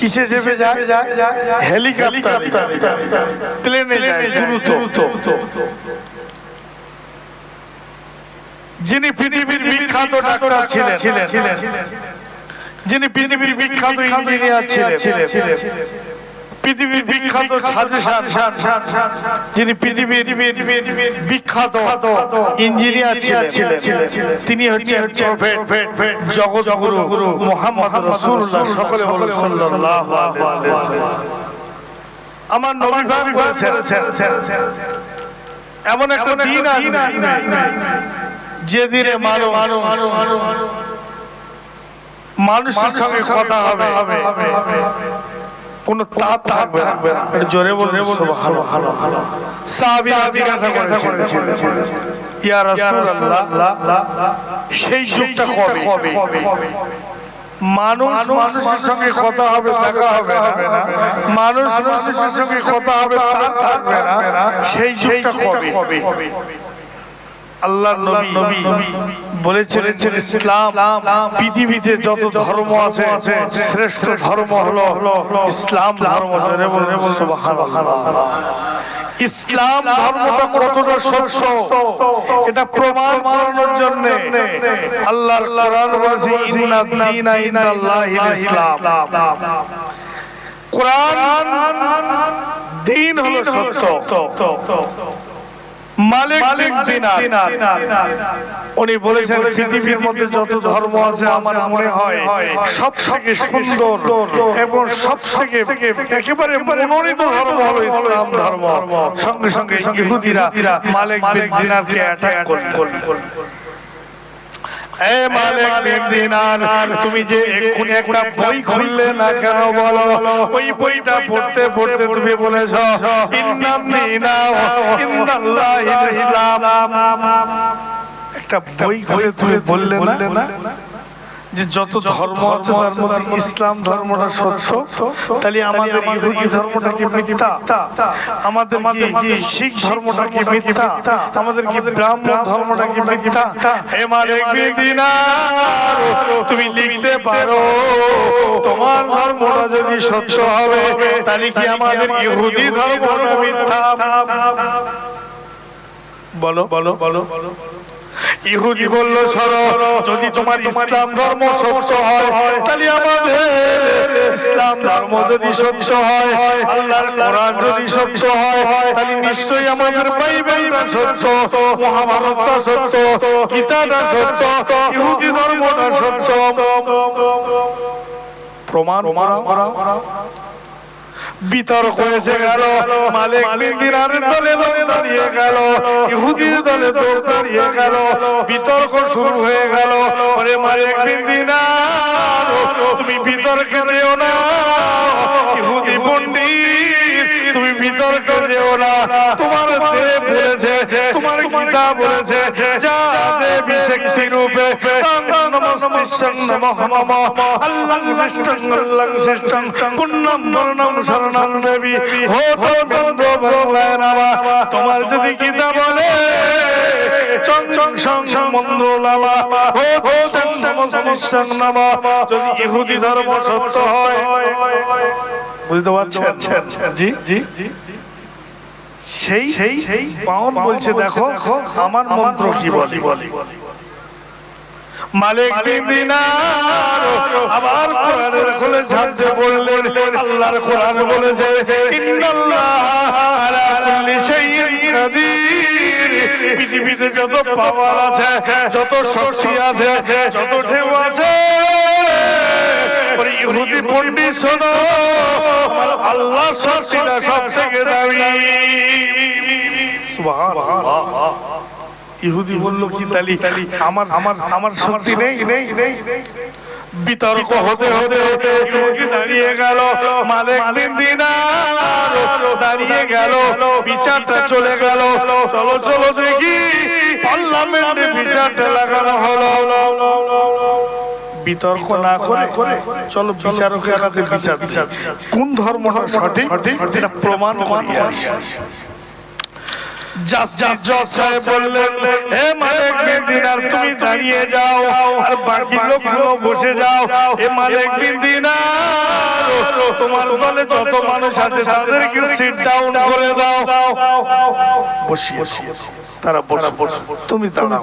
কিসে চেপে যায়? হেলিকপ্টার। প্লেনে যায়। দ্রুত। যিনি পৃথিবীর বিখ্যাত ডাক্তার ছিলেন। যিনি পৃথিবীর বিখ্যাত ইঞ্জিনিয়ার ছিলেন। পৃথিবীর বিখ্যাত সাজেশন। যিনি পৃথিবীর বিখ্যাত ইঞ্জিনিয়ার ছিলেন। তিনি হচ্ছেন প্রফেট জগৎ গুরু মোহাম্মদ রাসূলুল্লাহ সকলে বলে সাল্লাল্লাহু আলাইহি আমার নবী বলেছেন এমন একটা দিন আসবে যেদিনে মানুষ মানুষের সঙ্গে কথা হবে। কোন তাপ থাকবে না। জোরে বলবে সুবহানাল্লাহ। জিজ্ঞাসা ইয়া রাসূলুল্লাহ সেই যুগটা কবে? মানুষ মানুষের সঙ্গে কথা হবে দেখা হবে না। মানুষ মানুষের সঙ্গে কথা হবে তাপ থাকবে না। সেই যুগটা কবে? আল্লাহ নবী বলেছিলেন ইসলাম পৃথিবীতে যত ধর্ম আছে শ্রেষ্ঠ ধর্ম হলো ইসলাম ধর্ম। ইসলাম ধর্মটা কতটা সত্য? এটা প্রমাণ করানোর জন্য আল্লাহর কোরআন বলেছে ইন্না দীনা ইন্দাল্লাহিল ইসলাম। কোরআন দিন হলো সত্য। মালিক দিন দিনার। উনি বলেছেন পৃথিবীর মধ্যে যত ধর্ম আছে আমার মনে হয় সব থেকে সুন্দর এবং সব থেকে একেবারে মনোনীত ধর্ম হলো ইসলাম ধর্ম। সঙ্গে সঙ্গে ইহুদিরা মালিক দিনারকে অ্যাটাক করলেন। এ মালিক তুমি যে এক্ষুনি একটা বই খুললে না কেন বলো? ওই বইটা পড়তে পড়তে তুমি বলেছ ইন্নাম দিনা ইন্নাল্লাহিল ইসলাম। একটা বই খুলে তুমি বললে না? যে যত ধর্ম আছে তার মধ্যে ইসলাম ধর্মটা সত্য। তাহলে আমাদের ইহুদি ধর্মটা কি মিথ্যা? আমাদের কি শিখ ধর্মটা কি মিথ্যা? আমাদের কি ব্রাহ্মণ ধর্মটা কি মিথ্যা? হে মালিক দিনার তুমি লিখতে পারো। তোমার ধর্মটা যদি সত্য হবে তাহলে কি আমাদের ইহুদি ধর্মটা মিথ্যা? বলো। বলো বলো বলো। ইহুদি বলল সরো যদি তোমার ইসলাম ধর্ম সত্য হয়, তাহলে আমাদের ইসলাম ধর্ম যদি সত্য হয়, আল্লাহর কোরআন যদি সত্য হয়, তাহলে নিশ্চয়ই আমাদের বাইবেলটা সত্য, মহাভারতটা সত্য, গীতাটা সত্য, ইহুদি ধর্মটা সত্য। প্রমাণ প্রমাণ বিতর্ক হয়েছে গেল, মালিক বিন্দিরার দলে দলে দাঁড়িয়ে গেল, ইহুদির দলে দল দাঁড়িয়ে গেল, বিতর্ক শুরু হয়ে গেল। ওরে মালিক বিন্দিরার তুমি বিতর্কে দিও না যেও না। তোমার দেব বলেছে তোমার গীতা বলেছে যা দেবী শক্তি রূপে নমস্তিষ্ঠং নমঃ নমঃ আল্লাহ শ্রেষ্ঠং আল্লাহ শ্রেষ্ঠং পুণ্যম বর্ণম শরণম দেবী। নামা তোমার যদি গীতা বলে চং চং সং সং মন্ত্র লামা হো হো সং নমস্তিষ্ঠং নমঃ যদি ইহুদি ধর্ম সত্য হয়। বুঝতে পারছেন। জি জি জি। সেই সেই পাওন বলছে দেখো আমার মন্ত্র কি বলি? বলি? মালিক দিনার আবার কোরআনের খুলে ঝাঁঝে বললেন আল্লাহর কোরআন বলেছে পৃথিবীতে যত পাওয়ার আছে যত শক্তি আছে যত ঢেউ আছে ইহুদি পণ্ডিত শোনো, আল্লাহ সব থেকে দামি। ইহুদি বলল, কি তালি? আমার আমার আমার শক্তি নেই নেই নেই বিতর্ক হতে হতে হতে দাঁড়িয়ে গেল। মালিক দিনার দাঁড়িয়ে গেল। বিচারটা চলে গেল। চলো চলো দেখি। পার্লামেন্টে বিচারটা লাগানো হলো। বিতর্ক না করে করে চলো বিচারকের কাছে বিচার বিচার। কোন ধর্মটা সঠিক? এটা প্রমাণ করি। জাস জাস জজ সাহেব বললেন হে মালিক বিন দিনার তুমি দাঁড়িয়ে যাও। আর বাকি লোকগুলো বসে যাও। হে মালিক বিন দিনার তোমার দলে যত মানুষ আছে তাদেরকে সিট ডাউন করে দাও। বসিয়ে তারা বসো বসো তুমি দাঁড়াও।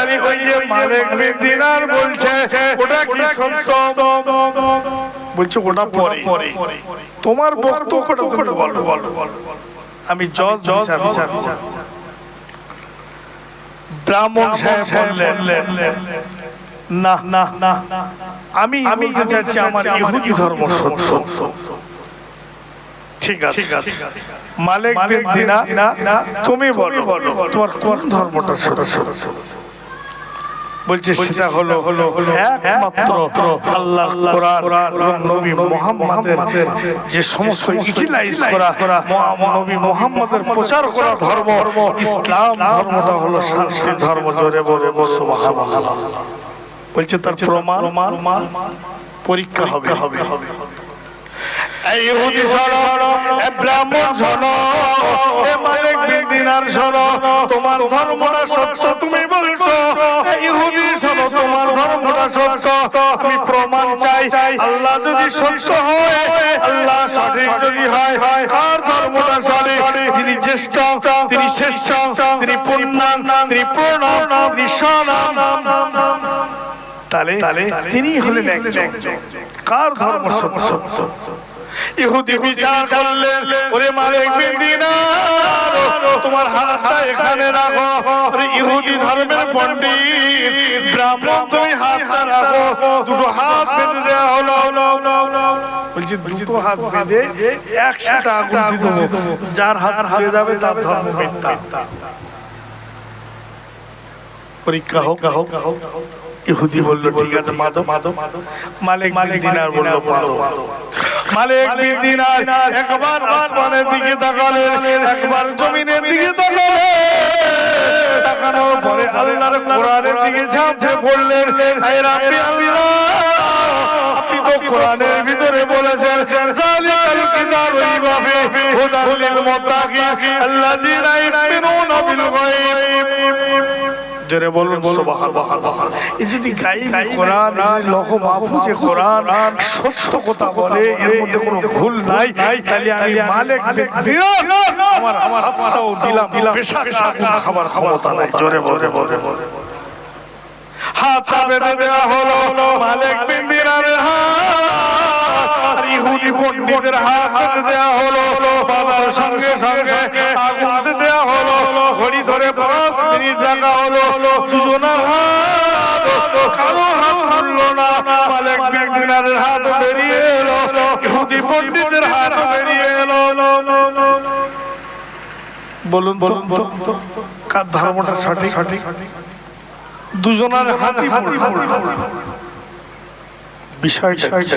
তাহলে ওই যে মালিক দিনার বলছে ওটা কি সত্য বলছে ওটা পরে। তোমার বক্তব্যটা তুমি বলো। বলো। আমি জজ জজ ব্রাহ্মণ সাহেব বললেন না না না আমি আমি চাচ্ছি আমার ইহুদি ধর্ম সত্য। ঠিক আছে। মালিক বিন দিনা তুমি বলো। তোমার কোন ধর্মটা সত্য? বলছে সেটা হলো হলো একমাত্র আল্লাহ কোরআন এবং নবী মুহাম্মাদের যে সমস্ত ইউটিলাইজ করা নবী মুহাম্মাদের প্রচার করা ধর্ম ইসলাম ধর্মটা হলো শান্তি ধর্ম জোরে বলে সুবহানাল্লাহ। বলছে তার প্রমাণ পরীক্ষা হবে। হবে। এই ইহুদি শোনো ব্রাহ্মণ শোনো মালিক বিন দিনার শোনো, তোমার ধর্মটা সত্য তুমি বলছো। ইহুদি শোনো, তোমার ধর্মটা সত্য, আমি প্রমাণ চাই, আল্লাহ যদি সত্য হয়, আল্লাহ সঠিক যদি হয়, কার ধর্মটা সঠিক? যিনি জ্যেষ্ঠ, তিনি শ্রেষ্ঠ, তিনি পূর্ণাম তিনি প্রণাম তিনি সনাম তাহলে তিনি হলেন একজন। কার ধর্ম সত্য? ইহুদি বিচার করলেন। ওরে মালিক বিন দিনার। তোমার হাতটা এখানে রাখো। ওরে ইহুদি ধর্মের পণ্ডিত। ব্রাহ্মণ তুমি হাতটা রাখো। দুটো হাত বেঁধে দেওয়া হলো। বলছি দুটো হাত বেঁধে একসাথে আগুন দিতে দেবো। যার হাত হারিয়ে যাবে তার ধর্ম পরীক্ষা হোক হোক হোক। ইহুদি বলল ঠিক আছে মাদো মাদো মালিক মালিক দিনার বলল মাদো মালিক বিন দিনার একবার আসমানের দিকে তাকালেন একবার জমিনের দিকে তাকালেন তাকানোর পরে আল্লাহর কোরআনের দিকে ঝাঁপে পড়লেন। আয় রাব্বি আল্লাহ আপনি তো কোরআনের ভিতরে বলেছেন জালিকাল কিতাবু রিবা ফি হুদাল লিল মুত্তাকিন আল্লাযীনা ইউমিনুনা বিল গায়ব। জোরে বলুন এই যদি কোরআন লৌহ মাহফুজে কোরআন সত্য কথা বলে এর মধ্যে কোনো ভুল নাই। তাহলে আমি মালিক দিলাম আমার আমার হাতটাও দিলাম। পেশা পেশা খাবার ক্ষমতা নাই। জোরে বলে বলে বলে হাত দেওয়া হলো মালিক বিন দিনারের হাত। ইহুদি পণ্ডিতের হাত দেওয়া হলো বাবার সঙ্গে সঙ্গে আগুন দেওয়া হলো ঘড়ি ধরে পাঁচ দিনারের হাত বেরিয়ে এলো ইহুদি পণ্ডিতের হাত বেরিয়ে এলো। বলুন বলুন তো কার ধর্মটা সঠিক? সঠিক। দুজনের হাতি বিষয় বিষয়টা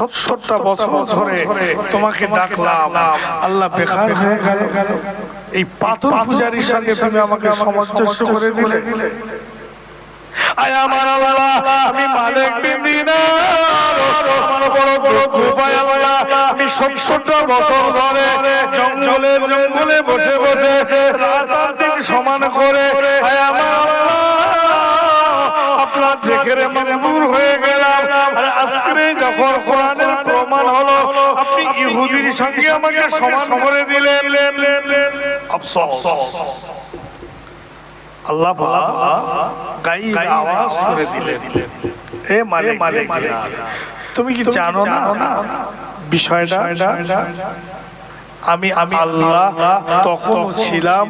সত্তরটা বছর ধরে তোমাকে ডাকলাম আল্লাহ বেকার হয়ে গেল। এই পাথর পূজারীর সঙ্গে তুমি আমাকে সামঞ্জস্য করে দিলে। আয় আমার আল্লাহ আমি মালিক বিন আমার বড় বড় কৃপায় আল্লাহ আমি সত্তরটা বছর ধরে জঙ্গলে জঙ্গলে বসে বসে রাত দিন সমান করে। আয় আমার জেকেরে মজবুর হয়ে গেলাম। আর আজকে যখন কোরআনের প্রমাণ হলো, আপনি ইহুদির সঙ্গে আমাকে সমান করে দিলেন। আফসোস। আল্লাহ পাক গাইব আওয়াজ করে দিলেন। এ মালিক মালিক। তুমি কি জানো না বিষয়টা? আমি আমি আল্লাহ তখন ছিলাম,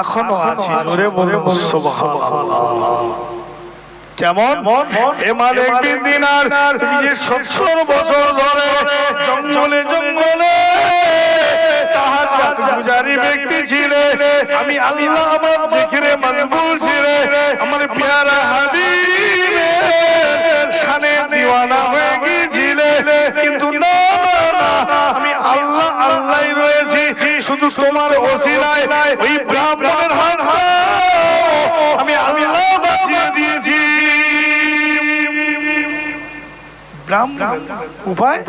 এখনও আছি। জোরে বলে কেমন? এ মালিক বিন দিনার তুমি যে সত্তর বছর ধরে জঙ্গলে জঙ্গলে ব্যক্তি ছিলে। আমি আল্লাহ আমার ছিলে। পেয়ারা হাবিবে শানে দিওয়ানা হয়ে গিয়েছিলে। কিন্তু না, আমি আল্লাহ আল্লাহই রয়েছি। শুধু তোমার ওসিলায় ওই ব্রাহ্মণ উপায়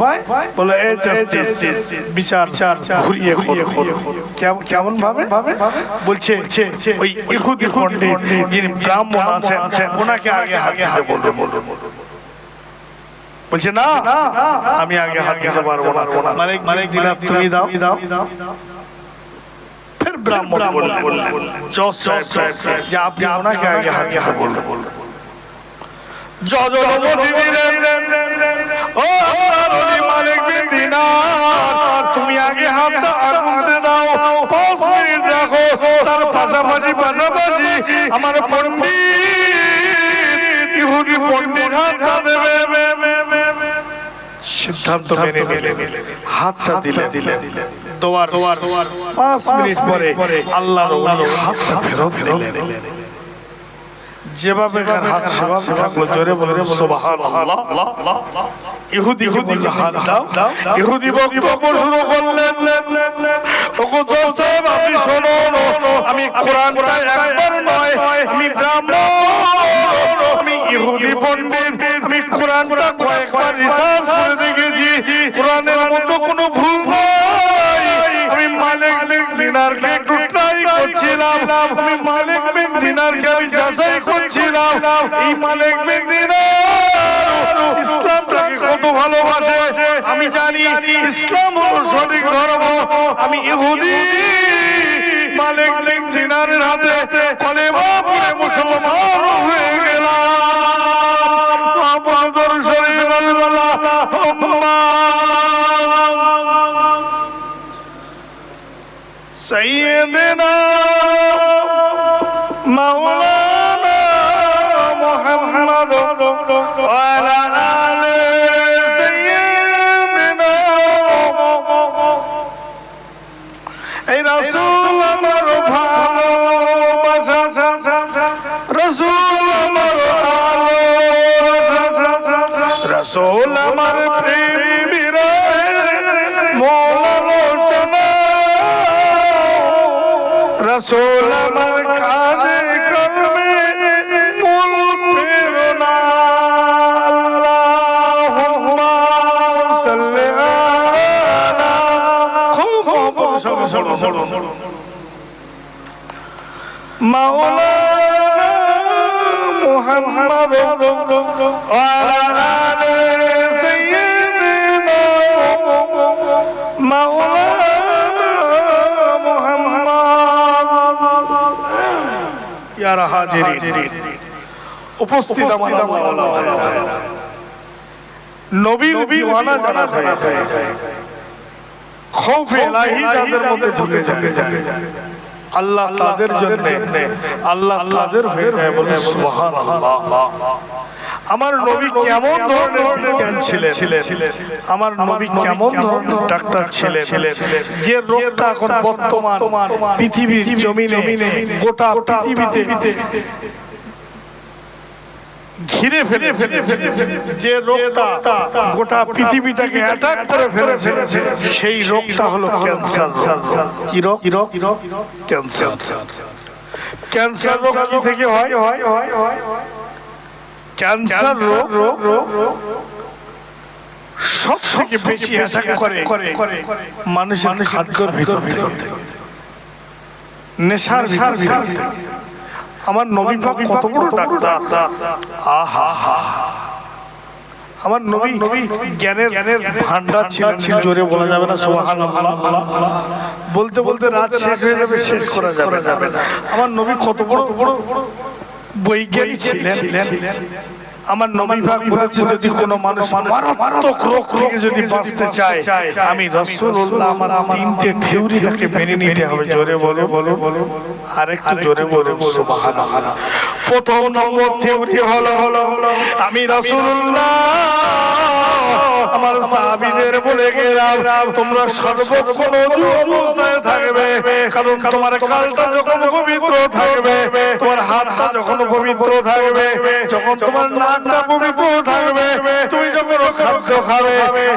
বলে এই জাস্টিস বিচার ঘুরিয়ে কেমন- ভাবে বলছে, ওই ইহুদি পণ্ডিত যিনি ব্রাহ্মণ আছেন, ওনাকে আগে হাতে বলবে বলছে, না, আমি আগে হাত দিতে পারব না। মালিক মালিক দিলাম, তুমি দাও। দাও ফের ব্রাহ্মণ বললেন, জজ সাহেব যে আপনি ওনাকে আগে হাত দিতে বললেন। জজনমতি দিলেন আমার সিদ্ধান্ত মেনে হাতটা দিলে দিলে দোয়ার। পাঁচ মিনিট পরে আল্লাহর ওলি হাতটা ফেরত দিলেন। যেভাবে হাত সেভাবে থাকল জোরে বলে সুবহানাল্লাহ। ইহুদি ইহুদি হাত দাও ইহুদি বক্তব্য শুরু করলেন। ওগো আপনি শুনুন আমি কোরআনটা একবার নয় আমি ব্রাহ্মণ। আমি ইহুদি পণ্ডিত। আমি কোরআনটা কয়েকবার রিসার্চ করে দেখেছি। কোরআনের মতো কোনো ভুল নাই। আমি মালিক দিনারকে একটু ট্রাই করছিলাম। আমি মালিক দিনারকে আমি জিজ্ঞাসাই করছিলাম ইমান দেখবেন ইসলামটাকে কত ভালোবাসে। আমি জানি ইসলাম হলো সঠিক ধর্ম। আমি ইহুদি। মালিক দিনারের হাতে মুসলমান হয়ে গেলাম। وعلى آل سيدنا এই রাসূল আমার ভালোবাসা রাসূল আমার ভালোবাসা রাসূল আমার প্রেম বিরহ মোলোচনা রাসূল মাওলানা মুহাম্মদ আলি সাইয়্যিদিনা মাওলানা মুহাম্মদ। ইয়ারা হাজিরিন উপস্থিত আমার নবীর দিওয়ানা যারা হয়ে খৌফে ইলাহি যাদের মধ্যে ঢুকে যায়। আল্লাহ তাদের জন্য আল্লাহ তাদের হয়ে যায় বলে সুবহানাল্লাহ। আমার নবী কেমন ধরনের বিজ্ঞান ছিলেন? আমার নবী কেমন ধরনের ডাক্তার ছিলেন? যে রোগটা এখন বর্তমান পৃথিবীর জমিনে গোটা পৃথিবীতে। ঘিরে ফেলে যে রোগটা গোটা পৃথিবীটাকে অ্যাটাক করে ফেলেছে সেই রোগটা হলো ক্যান্সার কি রোগ? কি রোগ? ক্যান্সার ক্যান্সার রোগ কি থেকে হয়? হয় হয় হয় ক্যান্সার রোগ সব থেকে বেশি অ্যাটাক করে মানুষের খাদ্যর ভিতর থেকে। নেশার ভিতর থেকে। আমার নবী পাক কত বড় ডাক্তার। আহা আমার নবী জ্ঞানের জ্ঞানের ভান্ডার ছিলেন জোরে বলা যাবে না সুবহানাল্লাহ। বলতে বলতে রাত শেষ হয়ে যাবে শেষ করা যাবে না। আমার নবী কত বড় বড় বৈজ্ঞানিক ছিলেন। আমার নবী পাক বলেছে যদি কোনো মানুষ মারাত্মক রোগ থেকে যদি বাঁচতে চায় আমি রাসূলুল্লাহ আমার তিনটে থিওরি তাকে মেনে নিতে হবে। জোরে বলো বলো বলো আরেকটু জোরে বলো সুবহানাল্লাহ। প্রথম নম্বর থিওরি হলো হলো আমি রাসূলুল্লাহ আমার সাহাবীদের বলে গেলাম তোমরা সর্বক্ষণ অজু অবস্থায় থাকবে। কারণ তোমার কালটা যখন পবিত্র থাকবে তোমার হাতটা যখন পবিত্র থাকবে যখন তোমার নাকটা পবিত্র থাকবে তুমি যখন খাদ্য খাবে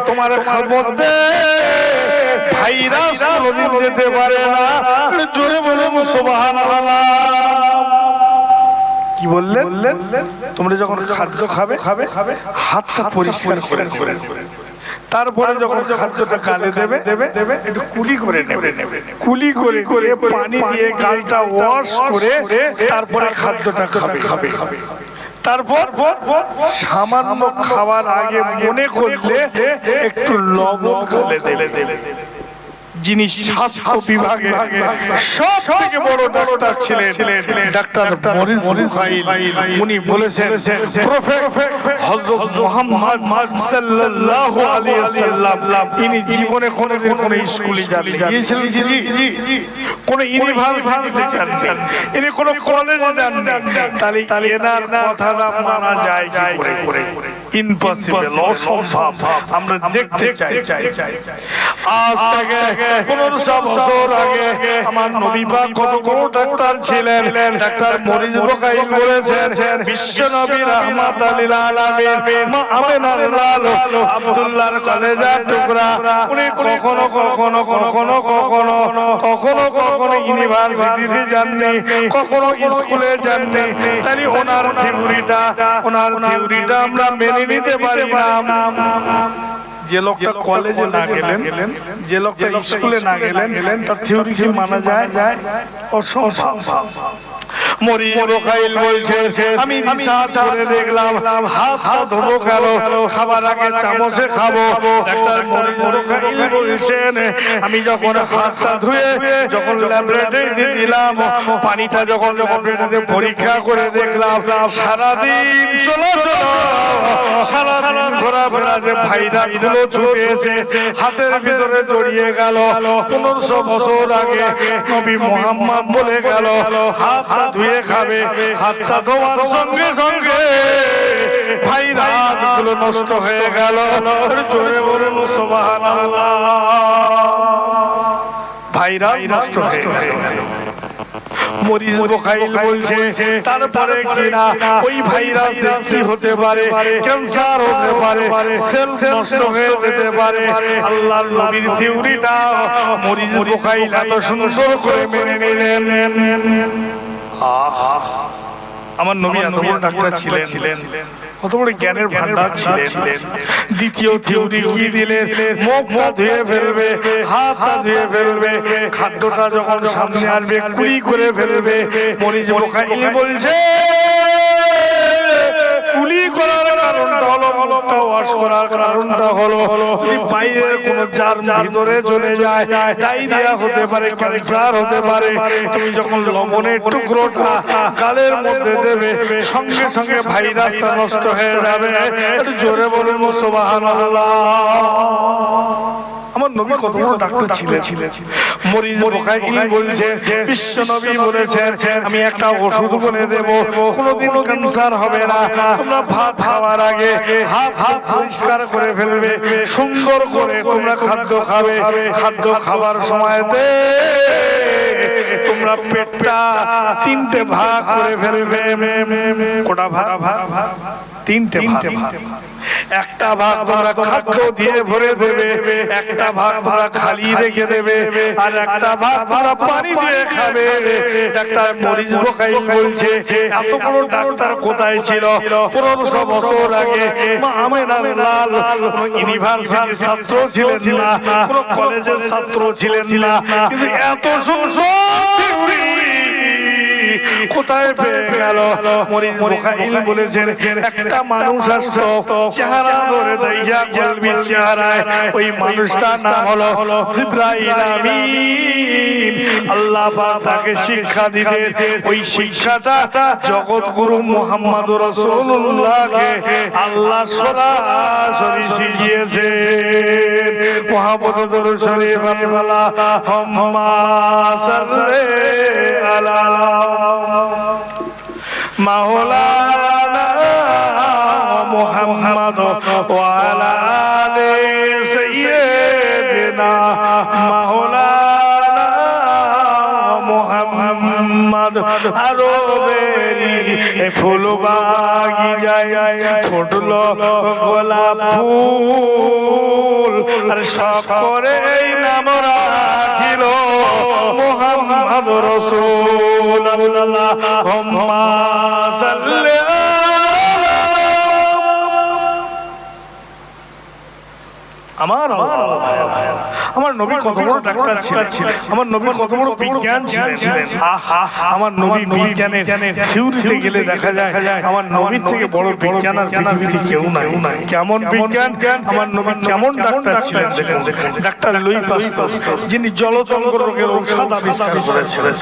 তোমার মধ্যে ভাইরাস কোনোদিন যেতে পারে না। জোরে বলুন সুবহানাল্লাহ। কি বললেন? তোমরা যখন খাদ্য খাবে খাবে হাতটা পরিষ্কার করে তারপরে যখন খাদ্যটা গালে দেবে দেবে দেবে একটু কুলি করে নেবে। কুলি করে করে পানি দিয়ে গালটা ওয়াশ করে তারপরে খাদ্যটা খাবে খাবে। খাবে। তারপর সামান্য খাওয়ার আগে মনে করলে একটু লবণ গালে দেবে দেবে যিনি স্বাস্থ্য বিভাগে সব থেকে বড় ডাক্তার ছিলেন। ডাক্তার মরিস উনি বলেছেন প্রফেট হযরত মুহাম্মদ সাল্লাল্লাহু আলাইহি ওয়াসাল্লাম ইনি জীবনে কোনোদিন কোনো স্কুলে যান গিয়েছিলেন জি কোন ইউনিভার্সিটিতে যান ইনি কোন কলেজে যান তাহলে এনার কথাটা মানা যায় কি করে? ইম্পসিবল অসম্ভব আমরা দেখতে চাই আজ থেকে পনেরোশো বছর আগে আমার নবী পাক কত বড় ডাক্তার ছিলেন ডাক্তার মরিজ বকাইল বলেছেন বিশ্ব নবী রহমাত আলিল আলামিন মা আমেনার লাল আব্দুল্লাহর কলেজার টুকরা উনি কখনো কখনো কখনো কখনো কখনো কখনো ইউনিভার্সিটিতে যাননি কখনো স্কুলে যাননি তাই ওনার থিওরিটা ওনার থিওরিটা আমরা মেনে নিতে পারি না। যে লোকটা কলেজে না গেলেন যে লোকটা স্কুলে না গেলেন তার থিওরি কি মানা যায়? যায়? অসম্ভব। বলছে আমি রিসার্চ করে দেখলাম হাত হাত ধোবো গেল খাবার আগে চামচে খাব। ডাক্তার মরিজ রোকাইল বলছেন আমি যখন হাতটা ধুয়ে যখন ল্যাবরেটরিতে দিলাম পানিটা যখন ল্যাবরেটরিতে পরীক্ষা করে দেখলাম সারাদিন চলো চলো সারাদিন ঘোরাফেরা যে ভাইরাসগুলো হাতের ভিতরে জড়িয়ে গেল পনেরোশো বছর আগে নবী মোহাম্মদ বলে গেল হাতটা ধুয়ে খাবে হাতটা ধোয়ার সঙ্গে সঙ্গে ভাইরাসগুলো নষ্ট হয়ে গেল। জোরে বলুন ভাইরাস নষ্ট হয়ে গেল। মরিস বোখাইল বলছে তারপরে কিনা? ওই ভাইরাস কি হতে পারে? ক্যান্সার হতে পারে? সেল নষ্ট হয়ে যেতে পারে। আল্লাহর নবীর থিওরিটা মরিস বোখাইল এত সুন্দর করে মেনে নিলেন। আমার নবী এত বড় ডাক্তার ছিলেন। কত বড় জ্ঞানের ভান্ডার ছিলেন। দ্বিতীয় থিওরি কি দিলেন মুখটা ধুয়ে ফেলবে হাতটা ধুয়ে ফেলবে খাদ্যটা যখন সামনে আসবে কুড়ি করে ফেলবে। মরিচ বোকা বলছে কুলি করার কারণটা হলো মুখটা ওয়াশ করার কারণটা হলো যদি বাইরের কোন জার ভিতরে চলে যায়, ডায়রিয়া হতে পারে, ক্যান্সার হতে পারে, তুমি যখন লবণের টুকরোটা গালের মধ্যে দেবে, সঙ্গে সঙ্গে ভাইরাসটা নষ্ট হয়ে যাবে। একটু জোরে বলুন, সুবহানাল্লাহ। আমার নবী কত বড় ডাক্তার ছিলেন। মরিজ বোখাইল বলছে বিশ্ব নবী বলেছেন আমি একটা ওষুধ বলে দেব কোনোদিন ক্যান্সার হবে না। তোমরা ভাত খাওয়ার আগে হাত হাত পরিষ্কার করে ফেলবে। সুন্দর করে তোমরা খাদ্য খাবে। খাদ্য খাবার সময়তে তোমরা পেটটা তিনটে ভাগ করে ফেলবে। কোটা ভাগ ভাগ তিনটে ভাগ একটা ভাগ তোমরা খাদ্য দিয়ে ভরে দেবে, একটা ভাগ তোমরা খালি রেখে দেবে, আর একটা ভাগ তোমরা পানি দিয়ে খাবে। ডাক্তার মরিস বোকাই বলছে, এত বড় ডাক্তার কোথায় ছিল? পনেরোশো বছর আগে আমেনার লাল ইউনিভার্সিটির ছাত্র ছিলেন না কলেজের ছাত্র ছিলেন না। কিন্তু এত সুন্দর কোথায় পেয়ে গেল? মুখাইল বলেছেন। একটা মানুষ আসতো চেহারা ধরে চেহারায়। ওই মানুষটার নাম হলো জিব্রাইল আমিন। আল্লাহ পাক তাকে শিক্ষা দিতেন ওই শিক্ষাটা জগৎগুরু মোহাম্মদ রসুল্লাহকে আল্লাহ সরাসরি শিখিয়েছে মোহাম্মদ শরীফ আল্লাহ হম্মা সাল্লে আলা মাওলানা মুহাম্মদ ওয়ালা আলে সাইয়্যিদিনা মাওলানা মুহাম্মদ আরও ফুল বাগি যায়, ফুটলো গোলাপ ফুল। আর সব করে এই নাম রাখিল মোহাম্মদ রসুল আল্লাহ। সাল্লি আমার আমার নবী কত বড় ডাক্তার ছিলেন? আমার নবী কত বড় বিজ্ঞান ছিলেন? আমার নবী বিজ্ঞানের থিওরিতে গেলে দেখা যায় আমার নবীর থেকে বড় বিজ্ঞান আর পৃথিবীতে কেউ নাই। কেমন বিজ্ঞান? আমার নবী কেমন ডাক্তার ছিলেন? ডাক্তার লুই পাস্তুর যিনি জলতঙ্ক রোগের ঔষধ আবিষ্কার করেছিলেন।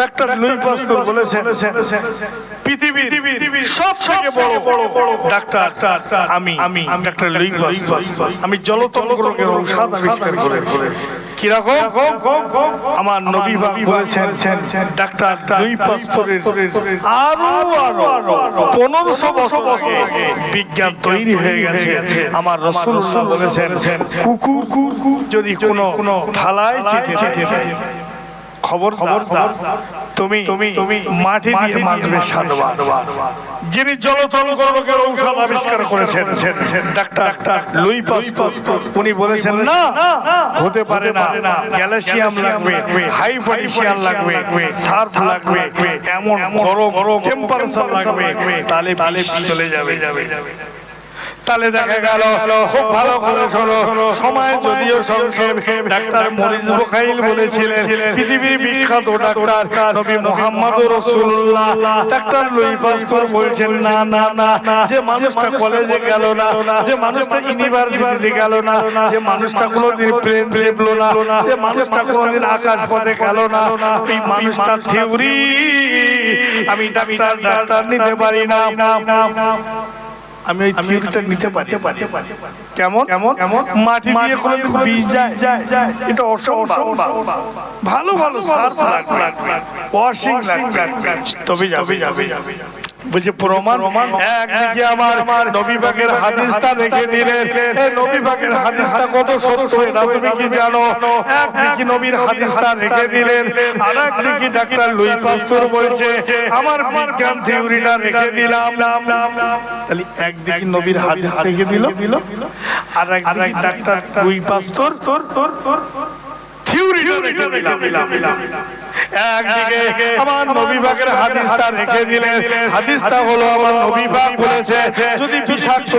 ডাক্তার লুই পাস্তুর বলেছেন পৃথিবীর সব থেকে বড় ডাক্তার আমি আমি ডাক্তার লুই পাস্তুর আমি জলতঙ্ক রোগের ঔষধ আবিষ্কার করেছি কীরকম? আমার নবী বলেছেন, ডাক্তার লুই পাস্তুরের আরও আরও পনেরোশো বছর বিজ্ঞান তৈরি হয়ে গেছে। আমার রসুল্লাহ বলেছেন, কুকুর যদি কোনো থালায় চেটে খবর খবর তুমি তুমি তুমি মাটি দিয়ে মাছবে সাধবা যিনি জলতল গরকের ঔষধ আবিষ্কার করেছেন, ডাক্তার লুই পাস্তুর, উনি বলেছেন, না, হতে পারে না, ক্যালসিয়াম লাগবে হাই পটাশিয়াম লাগবে, সার্ফ লাগবে, এমন গরম টেম্পারেচার লাগবে, তাহলে চলে যাবে যাবে যাবে। তাহলে দেখা গেল। খুব ভালো করে শোনো সময় যদিও সংক্ষেপ ডাক্তার মরিস বখাইল বলেছিলেন পৃথিবীর বিখ্যাত ডাক্তার নবী মোহাম্মদ রসুল্লাহ ডাক্তার লুই পাস্তুর বলছেন না না না যে মানুষটা কলেজে গেল না যে মানুষটা ইউনিভার্সিটিতে গেল না যে মানুষটা কোনোদিন প্লেন চেপলো না যে মানুষটা কোনোদিন আকাশ পথে গেল না এই মানুষটার থিওরি আমি ডাক্তার ডাক্তার নিতে পারি না। আমি ওই থিওরিটা নিতে পারি। কেমন? কেমন? কেমন? মাটি দিয়ে কোনো বীজ যায়? এটা অসম্ভব। ভালো ভালো সার লাগবে। ওয়াশিং লাগবে। তবে যাবে যাবে যাবে। বুঝে প্রমাণ একদিকে আমার নবী পাকের হাদিসটা রেখে দিলেন এই নবী পাকের হাদিসটা কত সত্য এটা তুমি কি জানো? একদিকে নবীর হাদিসটা রেখে দিলেন আর একদিকে ডাক্তার লুই পাস্তুর বলছে আমার বিজ্ঞান থিওরিটা রেখে দিলাম তাহলে একদিকে নবীর হাদিস রেখে দিল। আর একদিকে ডাক্তার লুই পাস্তুর তোর তোর তোর থিওরিটা রেখে দিলাম একদিকে আমার নবী পাকের হাদিসটা রেখে দিলেন। হাদিসটা হলো আমার নবী পাক বলেছে যদি বিষাক্ত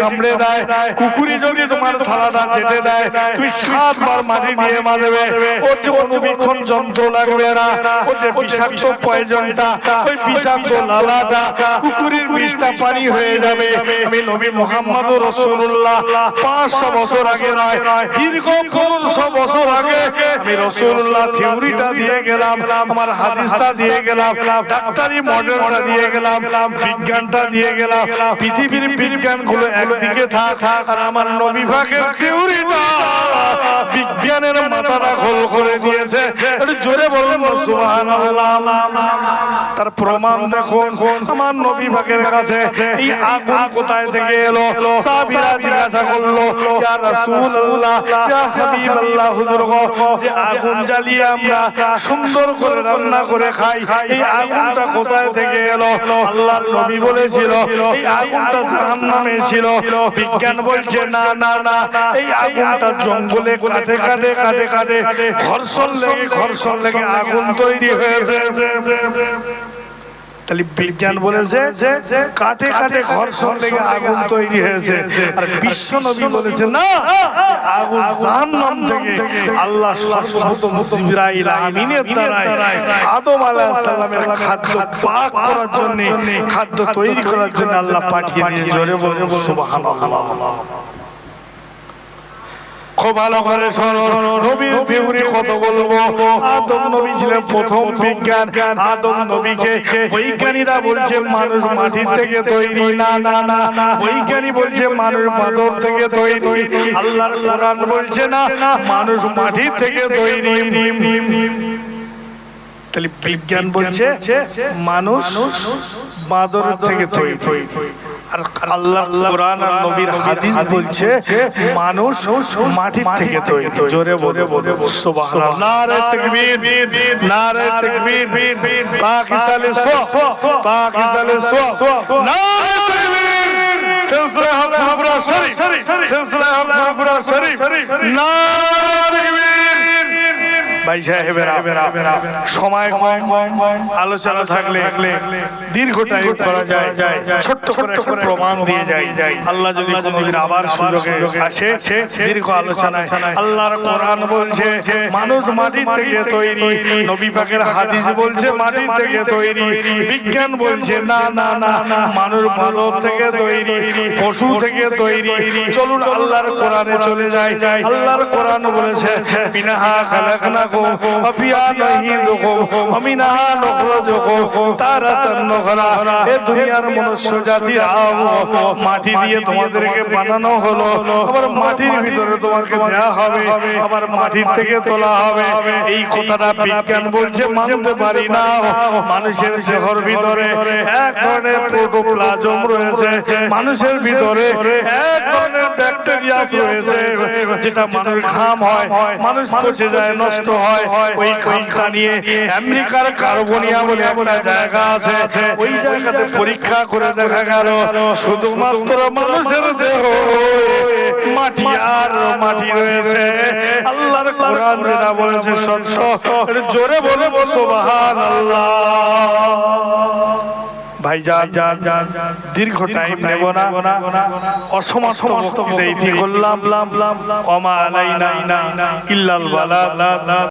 কামড়ে দেয় কুকুরি যদি তোমার থালাটা চেটে দেয় তুমি সাতবার মাটি দিয়ে মারবে। ওর যে অনুবীক্ষণ যন্ত্র লাগবে না ওর যে বিষাক্ত পয়জনটা ওই বিষাক্ত লালাটা কুকুরের বিষটা পানি হয়ে যাবে। আমি নবী মোহাম্মদ রসুল্লাহ পাঁচশো বছর আগে নয় দীর্ঘ পনেরোশো বছর আগে আমি রসুল্লাহ থিওরিটা দিয়ে গেলাম আমার হাদিসটা দিয়ে গেলাম, ডাক্তারি মডেলটা দিয়ে গেলাম, বিজ্ঞানটা দিয়ে গেলাম, পৃথিবীর বিজ্ঞানগুলো একদিকে থাক, আর আমার নবী ভাগের থিওরিটা বিজ্ঞানের মাথাটা খোল করে দিয়েছে। জোরে বলুন সুবহানাল্লাহ। তার প্রমাণ দেখুন, আমার নবী ভাগের কাছে এই আগুন কোথায় থেকে এলো? সাহাবীরা জিজ্ঞাসা করল রাসূলুল্লাহ, ইয়া হাবিবাল্লাহ, হুজুর গো, যে আগুন জ্বালিয়ে আমরা সুন্দর করে, রান্না করে খাই। এই আগুনটা কোথায় থেকে এলো? আল্লাহর নবী বলেছিল, এই আগুনটা জাহান্নামে ছিল। বিজ্ঞান বলছে, না না না, এই আগুনটা জঙ্গলে কাটে কাটে কাটে কাটে ঘর্ষণ লেগে ঘর্ষণ লেগে আগুন তৈরি হয়েছে। তাহলে বিজ্ঞান বলেছে কাটে কাটে ঘর্ষণ লেগে আগুন তৈরি হয়েছে। আর বিশ্ব নবী বলেছে না আগুন জাহান্নাম থেকে আল্লাহ সর্বপ্রথম জিবরাইল আমিনের দ্বারাই আদম আলাইহিস সালামের খাদ্য পাক করার জন্য খাদ্য তৈরি করার জন্য আল্লাহ পাঠিয়ে দিয়ে জোরে বলুন সুবহানাল্লাহ। খুব ভালো করে শোনো। নবীর থিওরি কত বলব? আদম নবী ছিলেন প্রথম বিজ্ঞান। আদম নবীকে বৈজ্ঞানীরা বলছে, মানুষ মাটি থেকে তৈরি। না না না বৈজ্ঞানিক বলছে, মানুষ পাথর থেকে তৈরি। আল্লাহর কোরআন বলছে, না, মানুষ মাটি থেকে তৈরি। তাহলে বিজ্ঞান বলছে, মানুষ বাদর থেকে তৈরি। আর আল্লাহ কোরআন আর নবীর হাদিস বলছে, মানুষ মাটি থেকে তৈরি। জোরে বলে বলে সুবহানাল্লাহ। নারে তাকবীর নারে তাকবীর। পাকিস্তানে সো পাকিস্তানে সো নারে তাকবীর। সিলসিলা হক মাহবুরা শরীফ। সিলসিলা হক মাহবুরা শরীফ। নারে তাকবীর। ভাই সাহেবেরা সময় কম আলোচনা থাকলে দীর্ঘ টাইম করা যায়। ছোট্ট করে একটা প্রমাণ দিয়ে যায়। আল্লাহ যদি কোনোদিন আবার সুযোগে আসে দীর্ঘ আলোচনায় আল্লাহর কোরআন বলছে মানুষ মাটি থেকে তৈরি নবী পাকের হাদিস বলছে মাটি থেকে তৈরি। বিজ্ঞান বলছে না না না মানুষ মানব থেকে তৈরি পশু থেকে তৈরি। চলুন আল্লাহর কোরআনে চলে যায় আল্লাহর কোরআন বলেছে বিনাহা এ দুনিয়ার মনুষ্য জাতি মাটি দিয়ে তোমাদেরকে বানানো হলো, আবার মাটির ভিতরে তোমাকে দেয়া হবে, আবার থেকে তোলা হবে। এই কথাটা বিজ্ঞান বলছে, মানতে পারি না, মানুষের দেহর ভিতরে এক ধরনের প্রোটোপ্লাজম রয়েছে, মানুষের ভিতরে এক ধরনের ব্যাকটেরিয়া রয়েছে, যেটা মানুষ ঘাম হয়, মানুষ পচে যায়, নষ্ট হয়। ওই ঘামটা নিয়ে আমেরিকার কার্বনিয়া বলে একটা জায়গা আছে। ওই জায়গাতে পরীক্ষা করে দেখা গেল শুধুমাত্র মানুষের দেহ মাটি আর মাটি রয়েছে। আল্লাহর কোরআন যেটা বলেছে সত্য জোরে বলে ভাই যান যান দীর্ঘ টাইম নেব না। অসমাপ্ত বক্তৃতা ইতি করলাম। অমা আলাইনা ইল্লাল বালা